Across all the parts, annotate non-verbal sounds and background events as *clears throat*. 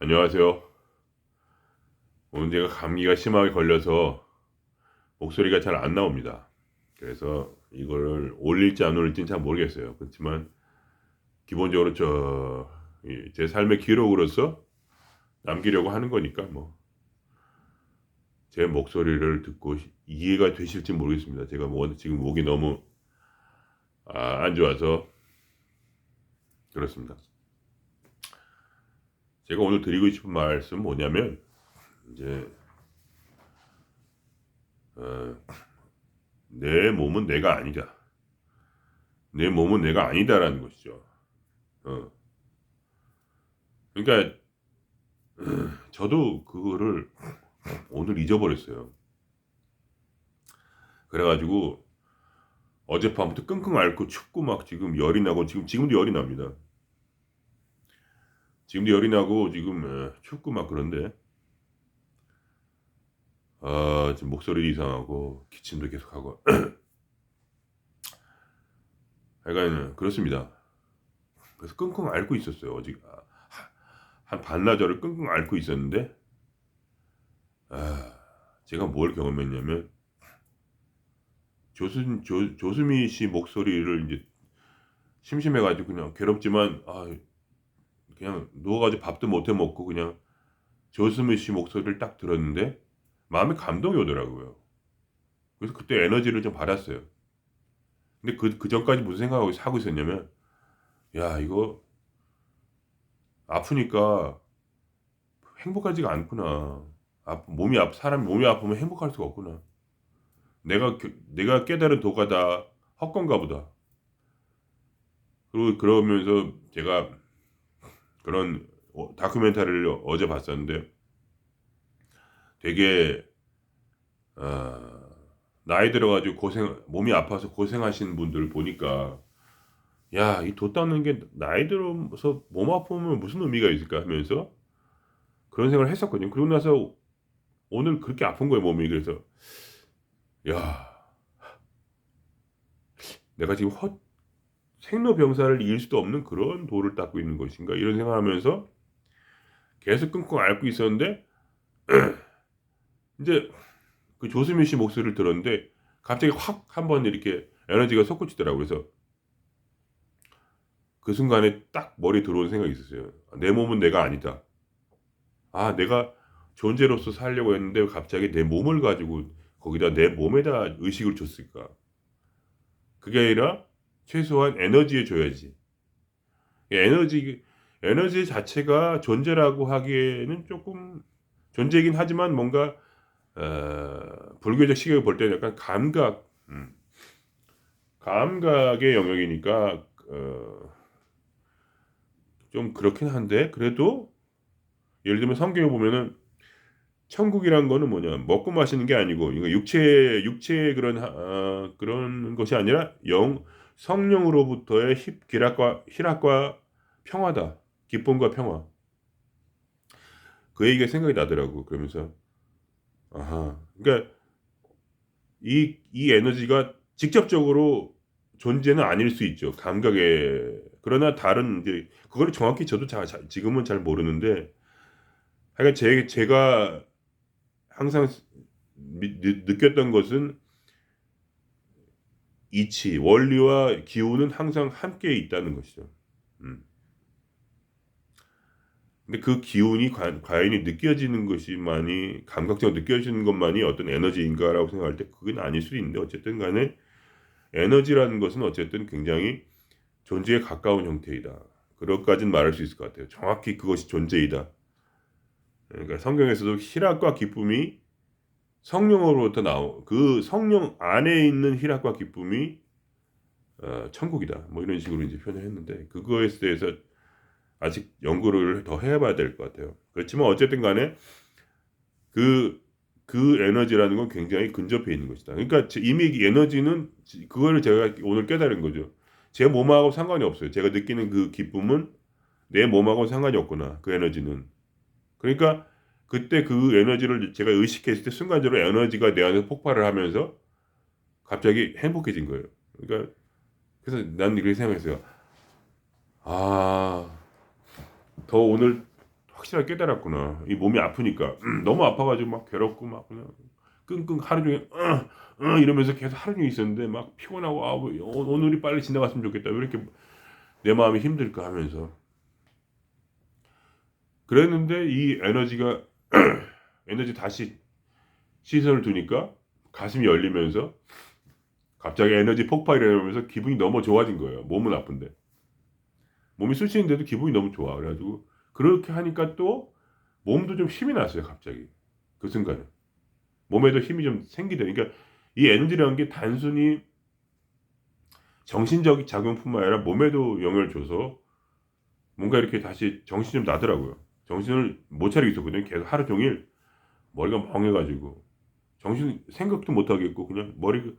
안녕하세요. 오늘 제가 감기가 심하게 걸려서 목소리가 잘 안 나옵니다. 그래서 이거를 올릴지 안 올릴지는 잘 모르겠어요. 그렇지만 기본적으로 저 제 삶의 기록으로서 남기려고 하는 거니까 뭐 제 목소리를 듣고 이해가 되실지 모르겠습니다. 제가 뭐 지금 목이 너무 아, 안 좋아서 그렇습니다. 제가 오늘 드리고 싶은 말씀 뭐냐면 이제 어, 내 몸은 내가 아니다. 내 몸은 내가 아니다라는 것이죠. 어. 그러니까 어, *clears throat* 저도 그거를 오늘 잊어버렸어요. 그래가지고 어젯밤부터 끙끙 앓고 춥고 막 지금 열이 나고 지금 지금도 열이 납니다. 지금도 열이 나고 지금 에, 춥고 막 그런데 아 지금 목소리도 이상하고 기침도 계속하고 *clears throat* 하여간 그렇습니다. 그래서 끙끙 앓고 있었어요. 어제 아, 한 반나절을 끙끙 앓고 있었는데 아 제가 뭘 경험했냐면 조순 조, 조수미 씨 목소리를 이제 심심해가지고 그냥 괴롭지만 아 그냥 누워가지고 밥도 못해 먹고 그냥 조수미 씨 목소리를 딱 들었는데 마음에 감동이 오더라고요. 그래서 그때 에너지를 좀 받았어요. 근데 그, 그 전까지 무슨 생각하고 하고 있었냐면, 야, 이거, 아프니까 행복하지가 않구나. 아, 몸이 아, 사람 몸이 아프면 행복할 수가 없구나. 내가, 겨- 내가 깨달은 도가 다 헛건가 보다. 그러면서 제가 그런 어, 다큐멘터리를 어제 봤었는데 되게 어, 나이 들어가지고 고생 몸이 아파서 고생하시는 분들 보니까 야이도 닦는 게 나이 들어서 몸 아프면 무슨 의미가 있을까 하면서 그런 생각을 했었거든요. 그러고 나서 오늘 그렇게 아픈 거예요 몸이 그래서 야 내가 지금 헛 생로병사를 이길 수도 없는 그런 도를 닦고 있는 것인가 이런 생각하면서 계속 끙끙 앓고 있었는데 *clears throat* 이제 그 조수민 씨 목소리를 들었는데 갑자기 확 한번 이렇게 에너지가 솟구치더라고요. 그래서 그 순간에 딱 머리에 들어온 생각이 있었어요. 내 몸은 내가 아니다. 아, 내가 존재로서 살려고 했는데 갑자기 내 몸을 가지고 거기다 내 몸에다 의식을 줬을까? 그게 아니라 최소한 에너지에 줘야지. 에너지 에너지 자체가 존재라고 하기에는 조금 존재이긴 하지만 뭔가 어, 불교적 시각을 볼 때는 약간 감각, 음, 감각의 영역이니까 어, 좀 그렇긴 한데 그래도 예를 들면 성경에 보면은 천국이란 거는 뭐냐 먹고 마시는 게 아니고 이거 육체 육체의 그런 하- 어, 그런 것이 아니라 영 성령으로부터의 힙 기락과 희락과 평화다. 기쁨과 평화. 그 얘기가 생각이 나더라고. 그러면서 아하. 그러니까 이 이 에너지가 직접적으로 존재는 아닐 수 있죠. 감각에. 그러나 다른 이제 그거를 정확히 저도 자, 자- 지금은 잘 모르는데 하여간 제 제가 항상 미- 느, 느꼈던 것은 이치, 원리와 기호는 항상 함께 있다는 것이죠. 음. 근데 그 기운이 과, 과연히 느껴지는 것이만이 감각적으로 느껴지는 것만이 어떤 에너지인가라고 생각할 때 그건 아닐 수도 있는데 어쨌든 간에 에너지라는 것은 어쨌든 굉장히 존재에 가까운 형태이다. 그것까지는 말할 수 있을 것 같아요. 정확히 그것이 존재이다. 그러니까 성경에서도 희락과 기쁨이 성령으로부터 나오 그 성령 안에 있는 희락과 기쁨이 어, 천국이다. 뭐 이런 식으로 이제 표현을 했는데 그거에 대해서 아직 연구를 더 해봐야 될 것 같아요. 그렇지만 어쨌든 간에 그, 그 에너지라는 건 굉장히 근접해 있는 것이다. 그러니까 제- 이미 이 에너지는 그거를 제가 오늘 깨달은 거죠. 제 몸하고 상관이 없어요. 제가 느끼는 그 기쁨은 내 몸하고 상관이 없구나. 그 에너지는. 그러니까 그때 그 에너지를 제가 의식했을 때 순간적으로 에너지가 내 안에서 폭발을 하면서 갑자기 행복해진 거예요. 그러니까 그래서 난 이렇게 생각했어요. 아, 더 오늘 확실하게 깨달았구나. 이 몸이 아프니까 너무 아파가지고 막 괴롭고 막 그냥 끙끙 하루 종일 어, 어, 이러면서 계속 하루 종일 있었는데 막 피곤하고 아, 뭐, 오- 오늘이 빨리 지나갔으면 좋겠다. 왜 이렇게 내 마음이 힘들까 하면서 그랬는데 이 에너지가 *clears throat* 에너지 다시 시선을 두니까 가슴이 열리면서 갑자기 에너지 폭발이 일어나면서 기분이 너무 좋아진 거예요. 몸은 아픈데. 몸이 쑤시는데도 기분이 너무 좋아. 그래가지고 그렇게 하니까 또 몸도 좀 힘이 났어요. 갑자기. 그 순간에. 몸에도 힘이 좀 생기더니 그러니까 이 에너지라는 게 단순히 정신적 작용뿐만 아니라 몸에도 영향을 줘서 뭔가 이렇게 다시 정신이 좀 나더라고요. 정신을 못 차리고 있었거든요. 계속 하루 종일 머리가 멍해가지고 정신 생각도 못 하겠고 그냥 머리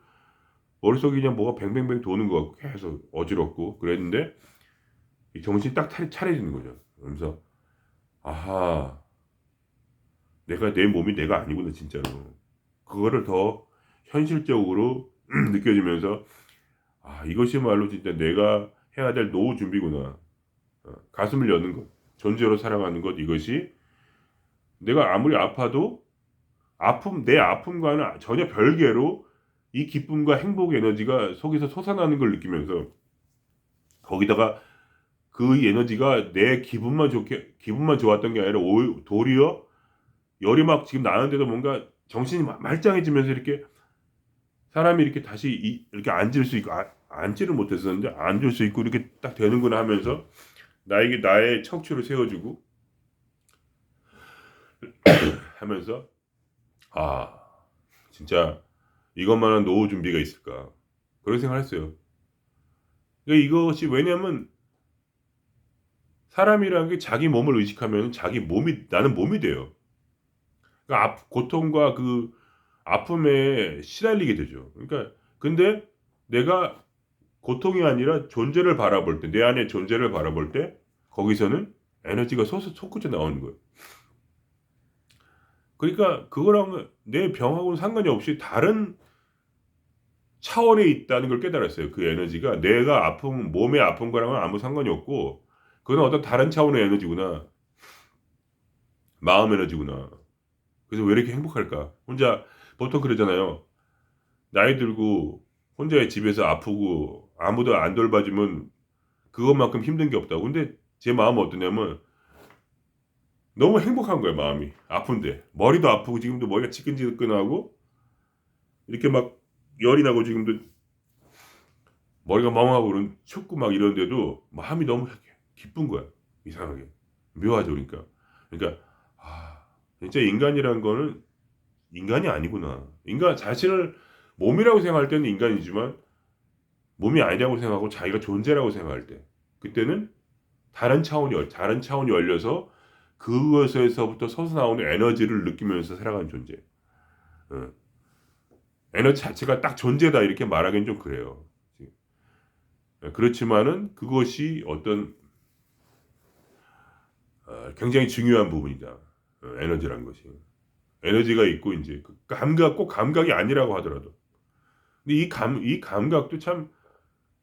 머릿속에 그냥 뭐가 뱅뱅뱅 도는 것 같고 계속 어지럽고 그랬는데 이 정신이 딱 차리, 차려지는 거죠. 그러면서 아하 내가 내 몸이 내가 아니구나 진짜로 그거를 더 현실적으로 *clears throat* 느껴지면서 아 이것이말로 진짜 내가 해야 될 노후 준비구나 어, 가슴을 여는 것 존재로 살아가는 것 이것이 내가 아무리 아파도 아픔 내 아픔과는 전혀 별개로 이 기쁨과 행복 에너지가 속에서 솟아나는 걸 느끼면서 거기다가 그 에너지가 내 기분만 좋게 기분만 좋았던 게 아니라 오, 도리어 열이 막 지금 나는데도 뭔가 정신이 마- 말짱해지면서 이렇게 사람이 이렇게 다시 이, 이렇게 앉을 수 있고 아, 앉지를 못했었는데 앉을 수 있고 이렇게 딱 되는구나 하면서 나에게 나의 척추를 세워주고 *clears throat* 하면서 아 진짜 이것만한 노후 준비가 있을까 그런 생각을 했어요. 그러니까 이것이 왜냐면 사람이라는 게 자기 몸을 의식하면 자기 몸이 나는 몸이 돼요. 그러니까 아- 고통과 그 아픔에 시달리게 되죠. 그러니까 근데 내가 고통이 아니라 존재를 바라볼 때, 내 안의 존재를 바라볼 때 거기서는 에너지가 솟아 솟구쳐 나오는 거예요. 그러니까 그거랑 내 병하고는 상관이 없이 다른 차원에 있다는 걸 깨달았어요. 그 에너지가 내가 아픔, 몸의 아픈 거랑은 아무 상관이 없고 그건 어떤 다른 차원의 에너지구나. 마음 에너지구나. 그래서 왜 이렇게 행복할까? 혼자 보통 그러잖아요. 나이 들고 혼자 집에서 아프고 아무도 안 돌봐주면 그것만큼 힘든 게 없다고. 근데 제 마음은 어떠냐면 너무 행복한 거예요, 마음이. 아픈데. 머리도 아프고 지금도 머리가 지끈지끈하고 이렇게 막 열이 나고 지금도 머리가 멍하고 그런 춥고 막 이런데도 마음이 너무 기쁜 거야. 이상하게. 묘하죠, 그러니까. 그러니까 아, 진짜 인간이란 거는 인간이 아니구나. 인간 자신을 몸이라고 생각할 때는 인간이지만 몸이 아니라고 생각하고 자기가 존재라고 생각할 때 그때는 다른 차원이 열- 다른 차원이 열려서 그것에서부터 솟아나오는 에너지를 느끼면서 살아가는 존재. 어. 에너지 자체가 딱 존재다 이렇게 말하기는 좀 그래요. 어, 그렇지만은 그것이 어떤 어, 굉장히 중요한 부분이다. 어, 에너지란 것이. 에너지가 있고 이제 그 감각 꼭 감각이 아니라고 하더라도 근데 이 감 이 감각도 참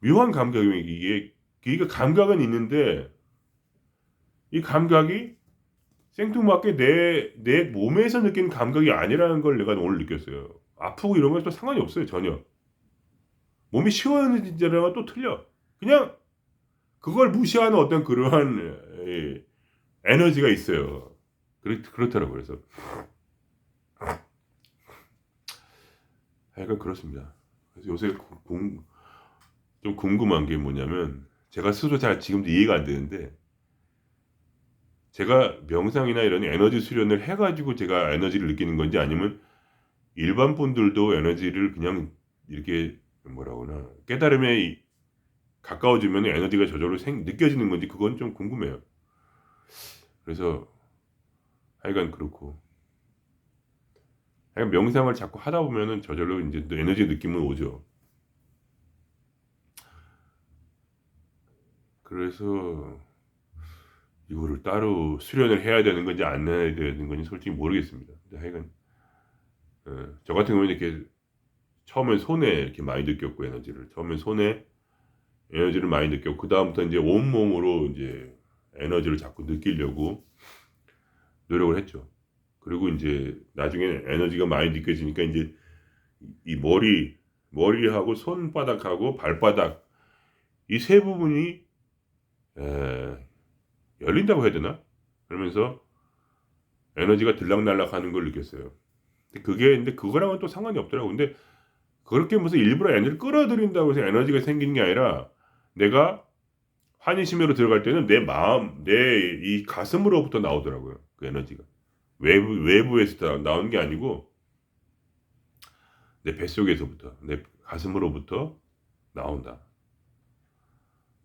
묘한 감각이에요 이게 그러니까 감각은 있는데 이 감각이 생뚱맞게 내 내 몸에서 느낀 감각이 아니라는 걸 내가 오늘 느꼈어요. 아프고 이런 건또 상관이 없어요 전혀. 몸이 시원해지는 또 틀려. 그냥 그걸 무시하는 어떤 그러한 에, 에너지가 있어요. 그렇, 그렇더라고요. 그래서 약간 그렇습니다. 그래서 요새 공, 좀 궁금한 게 뭐냐면 제가 스스로 잘 지금도 이해가 안 되는데 제가 명상이나 이런 에너지 수련을 해가지고 제가 에너지를 느끼는 건지 아니면 일반 분들도 에너지를 그냥 이렇게 뭐라고나 깨달음에 이- 가까워지면 에너지가 저절로 생, 느껴지는 건지 그건 좀 궁금해요. 그래서 하여간 그렇고 약간 명상을 자꾸 하다 보면은 저절로 이제 또 에너지 느낌은 오죠. 그래서 이거를 따로 수련을 해야 되는 건지 안 해야 되는 건지 솔직히 모르겠습니다. 근데 하여간 어, 저 같은 경우는 이렇게 처음엔 손에 이렇게 많이 느꼈고 에너지를 처음엔 손에 에너지를 많이 느꼈고 그 다음부터 이제 온 몸으로 이제 에너지를 자꾸 느끼려고 노력을 했죠. 그리고 이제 나중에 에너지가 많이 느껴지니까 이제 이 머리 머리하고 손바닥하고 발바닥 이 세 부분이 에, 열린다고 해야 되나? 그러면서 에너지가 들락날락 하는 걸 느꼈어요. 근데 그게 근데 그거랑은 또 상관이 없더라고. 근데 그렇게 무슨 일부러 에너지를 끌어들인다고 해서 에너지가 생기는 게 아니라 내가 환희심으로 들어갈 때는 내 마음, 내 이 가슴으로부터 나오더라고요. 그 에너지가 외부 외부에서 다 나오는 게 아니고 내 뱃속에서부터 내 가슴으로부터 나온다.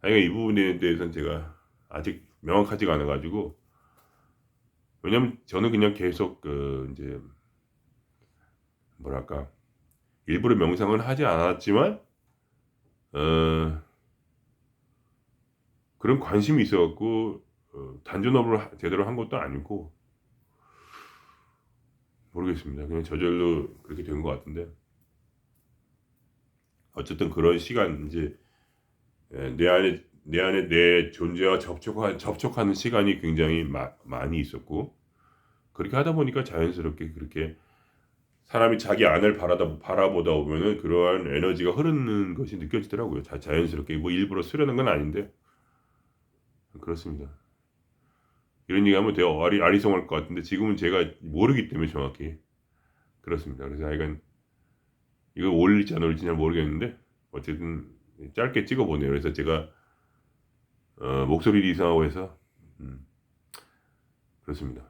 하여간 이 부분에 대해서는 제가 아직 명확하지가 않아 가지고. 왜냐면 저는 그냥 계속 그 이제 뭐랄까 일부러 명상을 하지 않았지만 어 그런 관심이 있어갖고 어, 단전업을 하- 제대로 한 것도 아니고. 모르겠습니다. 그냥 저절로 그렇게 된 것 같은데. 어쨌든 그런 시간 이제 예, 내 안에 내 안에 내 존재와 접촉한 접촉하는 시간이 굉장히 마- 많이 있었고 그렇게 하다 보니까 자연스럽게 그렇게 사람이 자기 안을 바라다 바라보다 보면은 그러한 에너지가 흐르는 것이 느껴지더라고요. 자, 자연스럽게 뭐 일부러 쓰려는 건 아닌데 그렇습니다. 이런 얘기하면 되게 아리, 아리송할 것 같은데 지금은 제가 모르기 때문에 정확히 그렇습니다. 그래서 하여간 이거 올릴지 안 올릴지 잘 모르겠는데 어쨌든 짧게 찍어보네요. 그래서 제가 어, 목소리도 이상하고 해서 음, 그렇습니다.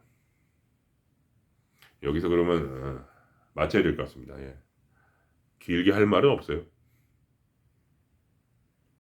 여기서 그러면 어, 마쳐야 될 것 같습니다. 예. 길게 할 말은 없어요.